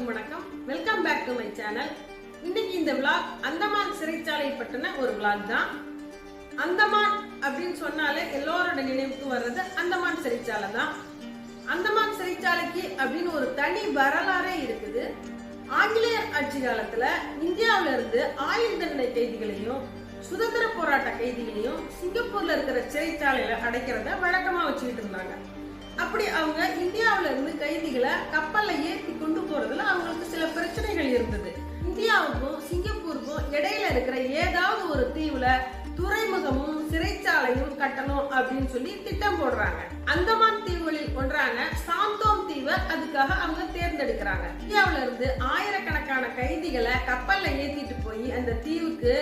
அனைவருக்கும் வணக்கம். Welcome back to my channel இன்னைக்கு இந்த விளாக் அந்தமான் சிறைச்சாலை பற்றின ஒரு விளாக் தான். அந்தமான் அப்படின்னு சொன்னாலே எல்லோரோட நினைவுக்கு வர்றது அந்தமான் சிறைச்சாலை தான். அந்தமான் சிறைச்சாலைக்கு அப்படின்னு ஒரு தனி வரலாறே இருக்குது. ஆங்கிலேயர் ஆட்சி காலத்துல இந்தியாவில இருந்து ஆயுதண்டனை கைதிகளையும் சுதந்திர போராட்ட கைதிகளையும் சிங்கப்பூர்ல இருக்கிற சிறைச்சாலையில அடைக்கிறத வழக்கமா வச்சுக்கிட்டு இருந்தாங்க. அப்படி அவங்க இந்தியாவில இருந்து கைதிகளை கப்பல்ல ஏற்றி கொண்டு போறதுல அவங்களுக்கு சில பிரச்சனைகள் இருந்தது. இந்தியாவுக்கும் சிங்கப்பூருக்கும் இடையில இருக்கிற ஏதாவது ஒரு தீவுல துறைமுகமும் சிறைச்சாலையும் கட்டணும் அப்படின்னு சொல்லி திட்டம் போடுறாங்க. அந்தமான் தீவுகளில் ஒன்றான சாந்தோம் தீவை அதுக்காக அவங்க தேர்ந்தெடுக்கிறாங்க. இந்தியாவில இருந்து ஆயிரக்கணக்கான கைதிகளை கப்பல்ல ஏத்திட்டு போய் அந்த தீவுக்கு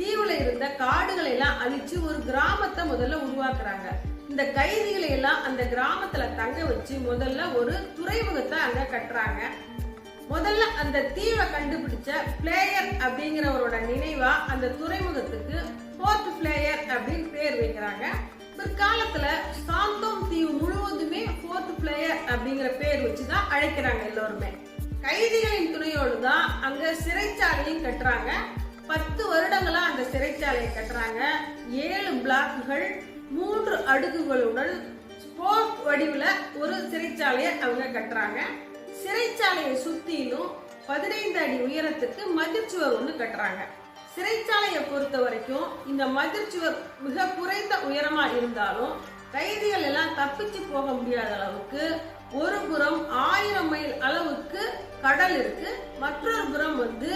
தீவுல இருந்த காடுகளை எல்லாம் அழிச்சு ஒரு கிராமத்தை முதல்ல உருவாக்குறாங்க. இந்த கைதிகளை எல்லாம் அந்த கிராமத்துல தங்க வச்சு முதல்ல ஒரு துறைமுகத்தை அங்க கட்டுறாங்க. முதல்ல அந்த தீவை கண்டுபிடிச்ச பிளேயர் அப்படிங்கிறவரோட நினைவா அந்த துறைமுகத்துக்கு போர்ட் பிளேயர் அப்படின்னு பேர் வைக்கிறாங்க. பிற்காலத்துல சாந்தோம் தீவு முழுவதுமே போர்ட் பிளேயர் அப்படிங்கிற பேர் வச்சுதான் அழைக்கிறாங்க எல்லோருமே. கைதிகளின் துணையோடு தான் அங்க சிறைச்சாலையும் கட்டுறாங்க. பத்து வருடங்களா அந்த சிறைச்சாலையை கட்டுறாங்க. ஏழு பிளாக்குகள் மூன்று அடுக்குகளுடன் ஸ்போக் வடிவில் ஒரு சிறைச்சாலையை அவங்க கட்டுறாங்க. சிறைச்சாலையை சுத்திலும் பதினைந்து அடி உயரத்துக்கு மதிர்ச்சுவர் ஒன்று கட்டுறாங்க. சிறைச்சாலையை பொறுத்த வரைக்கும் இந்த மதிர்ச்சுவர் மிக குறைந்த உயரமா இருந்தாலும் கைதிகள் எல்லாம் தப்பிச்சு போக முடியாத அளவுக்கு ஒரு புறம் ஆயிரம் மைல் அளவுக்கு கடல் இருக்கு. மற்றொரு புறம் வந்து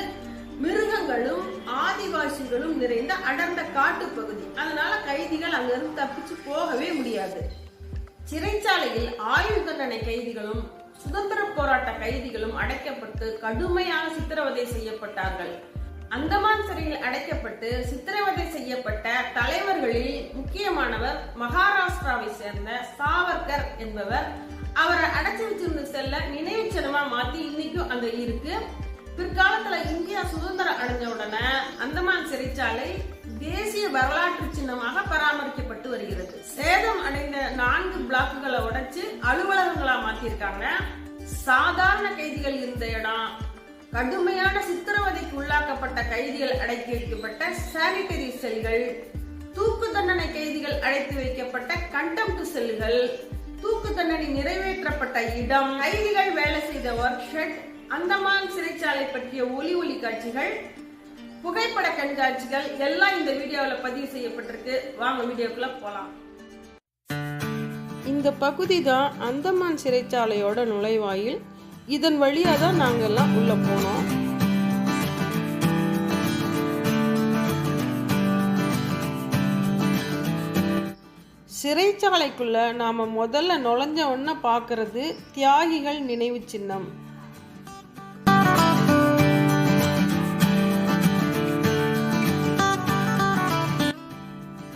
மிருகங்களும் ஆதிவாசிகளும் நிறைந்த அடர்ந்த காட்டு பகுதி அதனால கைதிகள் அங்கிருந்து தப்பிச்சு போகவே முடியாது. சிறைச்சாலையில் ஆயுள் தண்டனை கைதிகளும் சுதந்திர போராட்ட கைதிகளும் அடைக்கப்பட்டு கடுமையான சித்திரவதை செய்யப்பட்டார்கள். அந்தமான் சிறையில் அடைக்கப்பட்டு சித்திரவதை செய்யப்பட்ட தலைவர்களில் முக்கியமானவர் மகாராஷ்டிராவை சேர்ந்த சாவர்கர் என்பவர். அவரை அடைச்சு வச்சிருந்து செல்ல நினைவு சின்னமா மாத்தி இன்னைக்கும் அங்க இருக்கு. பிற்காலத்துல இந்தியா சுதந்திரம் அடைஞ்ச உடனே அந்தமான் சிறைச்சாலை தேசிய வரலாற்று சின்னமாக பராமரிக்கப்பட்டு வருகிறது. சேதம் அடைந்த நான்கு பிளாக்குகளை உடைச்சு அலுவலகங்களா மாத்திருக்காங்க. சாதாரண கைதிகள் இருந்த இடம் கடுமையான சித்திரவதைக்கு உள்ளாக்கப்பட்ட கைதிகள் அடைத்து வைக்கப்பட்ட சானிட்டரி செல்கள் தூக்கு தண்டனை கைதிகள் அடைத்து வைக்கப்பட்ட கண்டம்ட் செல்கள் தூக்கு தண்டனை நிறைவேற்றப்பட்ட இடம் கைதிகள் வேலை செய்த ஒர்க் ஷெட் அந்தமான் சிறைச்சாலை பற்றிய ஒலி ஒலி காட்சிகள் புகைப்பட கண்காட்சிகள் எல்லாம் இந்த வீடியோவில் பதிவு செய்யப்பட்டிருக்கு. வாங்க வீடியோக்குள்ள போலாம். இந்த பகுதி தான் அந்தமான் சிறைச்சாலையோட நுழைவாயில். இதன் வழியாக தான் நாங்கள்லாம் உள்ளே போனோம். சிறைச்சாலைக்குள்ள நாம் முதல்ல நுழைஞ்ச உடனே பார்க்கறது தியாகிகள் நினைவு சின்னம்.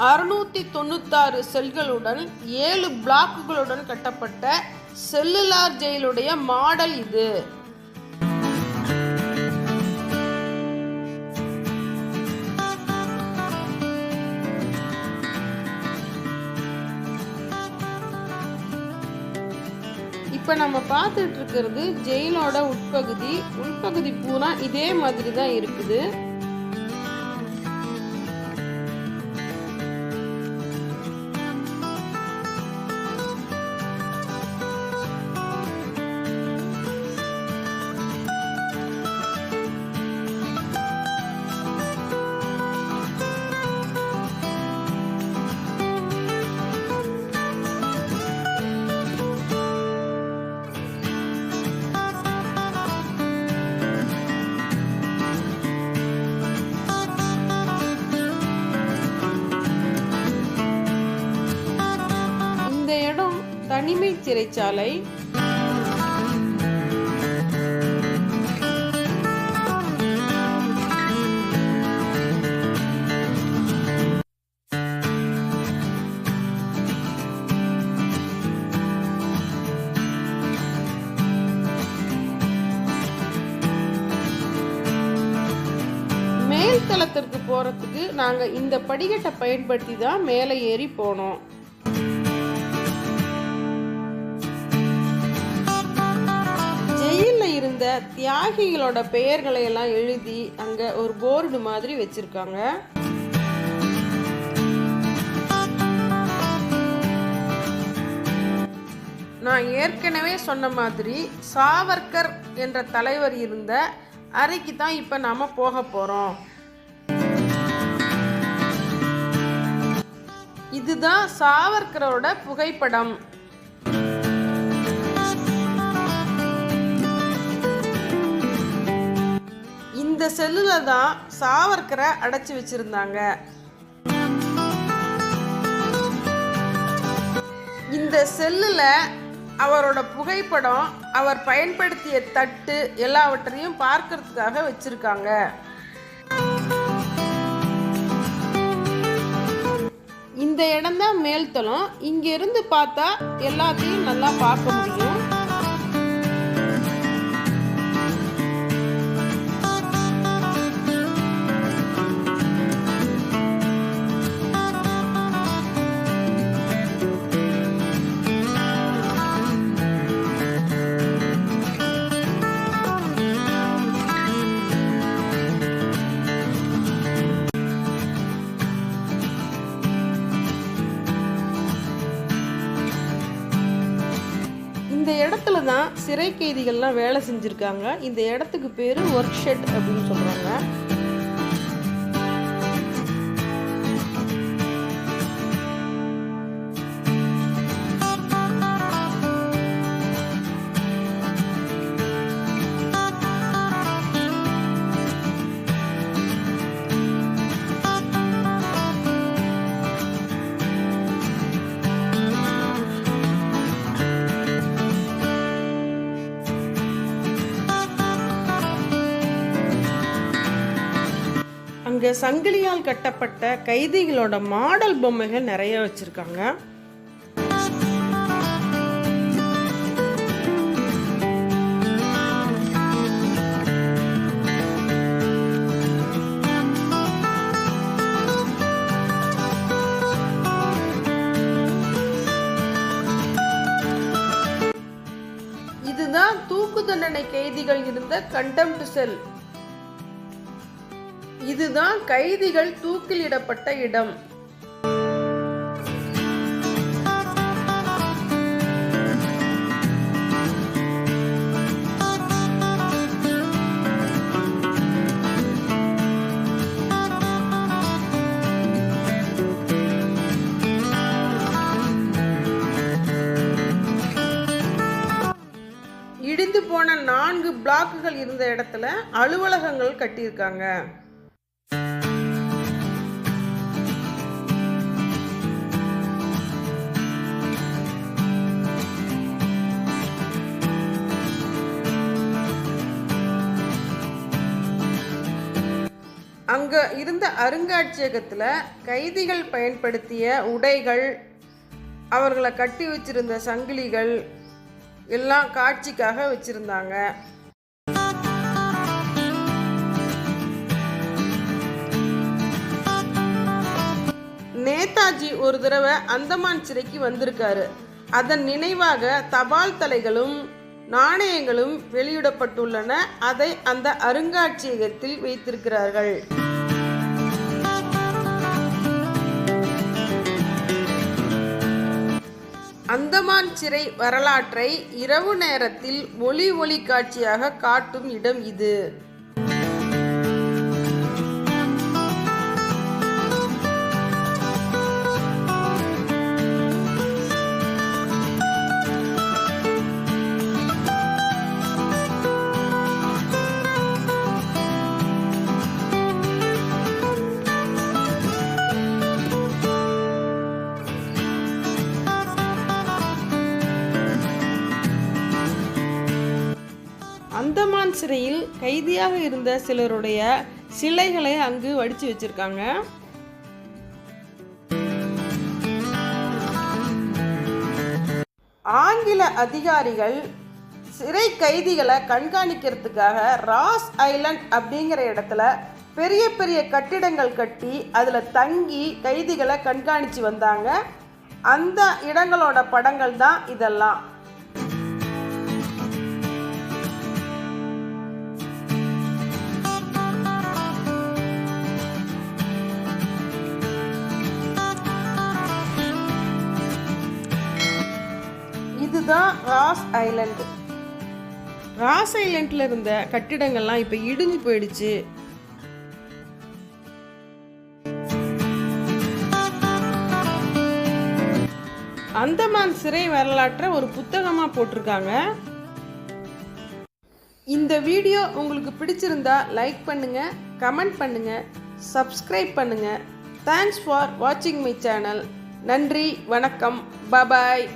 அறுநூற்றி தொண்ணூத்தாறு செல்களுடன் ஏழு பிளாக்குகளுடன் கட்டப்பட்ட செல்லுலார் ஜெயிலுடைய மாடல் இது. இப்போ நம்ம பார்த்துட்டு இருக்கிறது ஜெயிலோட உட்பகுதி. உட்பகுதி பூரா இதே மாதிரி தான் இருக்குது. சிறைச்சாலை. மேல்தளத்திற்கு போறதுக்கு நாங்க இந்த படிக்கட்டை பயன்படுத்தி தான் மேலே ஏறி போனோம். இந்த தியாகிகளோட பெயர்களை எல்லாம் எழுதி அங்கே ஒரு போர்டு மாதிரி வச்சுருக்காங்க. நான் ஏற்கனவே சொன்ன மாதிரி சாவர்கர் என்ற தலைவர் இருந்த அறைக்கு தான் இப்போ நாம் போக போகிறோம் இதுதான் சாவர்கரோட புகைப்படம். செல்லில் தான் சாவர்க்கரை அடைச்சி வச்சிருந்தாங்க. இந்த செல்லில் அவரோட புகைப்படம் அவர் பயன்படுத்திய தட்டு எல்லாவற்றையும் பார்க்கறதுக்காக வச்சுருக்காங்க. இந்த இடம்தான் மேல்தளம். இங்கேருந்து பார்த்தா எல்லாத்தையும் நல்லா பார்க்க முடியும். சிறை கைதிகள்லாம் வேலை செஞ்சுருக்காங்க. இந்த இடத்துக்கு பேர் ஒர்க் ஷெட் அப்படின்னு சொல்கிறாங்க சங்கிலியால் கட்டப்பட்ட கைதிகளோட மாடல் பொம்மைகள் நிறைய வச்சுருக்காங்க. இதுதான் தூக்கு தண்டனை கைதிகள் இருந்த கண்டெம்ட் செல் இதுதான் கைதிகள் தூக்கிலிடப்பட்ட இடம். இடிந்து போன நான்கு பிளாக்குகள் இருந்த இடத்துல அலுவலகங்கள் கட்டியிருக்காங்க. அங்கே இருந்த அருங்காட்சியகத்தில் கைதிகள் பயன்படுத்திய உடைகள் அவர்களை கட்டி வச்சிருந்த சங்கிலிகள் எல்லாம் காட்சிக்காக வச்சுருந்தாங்க. நேதாஜி ஒரு தடவை அந்தமான் சிறைக்கு வந்திருக்காரு. அதன் நினைவாக தபால் தலைகளும் நாணயங்களும் வெளியிடப்பட்டுள்ளன. அதை அந்த அருங்காட்சியகத்தில் வைத்திருக்கிறார்கள். அந்தமான் சிறை வரலாற்றை இரவு நேரத்தில் ஒளி ஒளி காட்சியாக காட்டும் இடம் இது. சிறையில் கைதியாக இருந்த சிலருடைய சிலைகளை அங்கு வடிச்சு வச்சிருக்காங்க. ஆங்கில அதிகாரிகள் சிறை கைதிகளை கண்காணிக்கிறதுக்காக ராஸ் ஐலண்ட் அப்படிங்கிற இடத்துல பெரிய பெரிய கட்டிடங்கள் கட்டி அதில் தங்கி கைதிகளை கண்காணித்து வந்தாங்க. அந்த இடங்களோட படங்கள் தான் இதெல்லாம். ராஸ் ஐலண்ட் ராஸ் ஐலண்டில் இருந்த கட்டிடங்கள்லாம் இப்போ இடிஞ்சு போயிடுச்சு. அந்தமான் சிறை வரலாற்றை ஒரு புத்தகமாக போட்டிருக்காங்க. இந்த வீடியோ உங்களுக்கு பிடிச்சிருந்தா லைக் பண்ணுங்க கமெண்ட் பண்ணுங்க சப்ஸ்கிரைப் பண்ணுங்க. தேங்க்ஸ் ஃபார் வாட்சிங் மை சேனல் நன்றி வணக்கம். Bye bye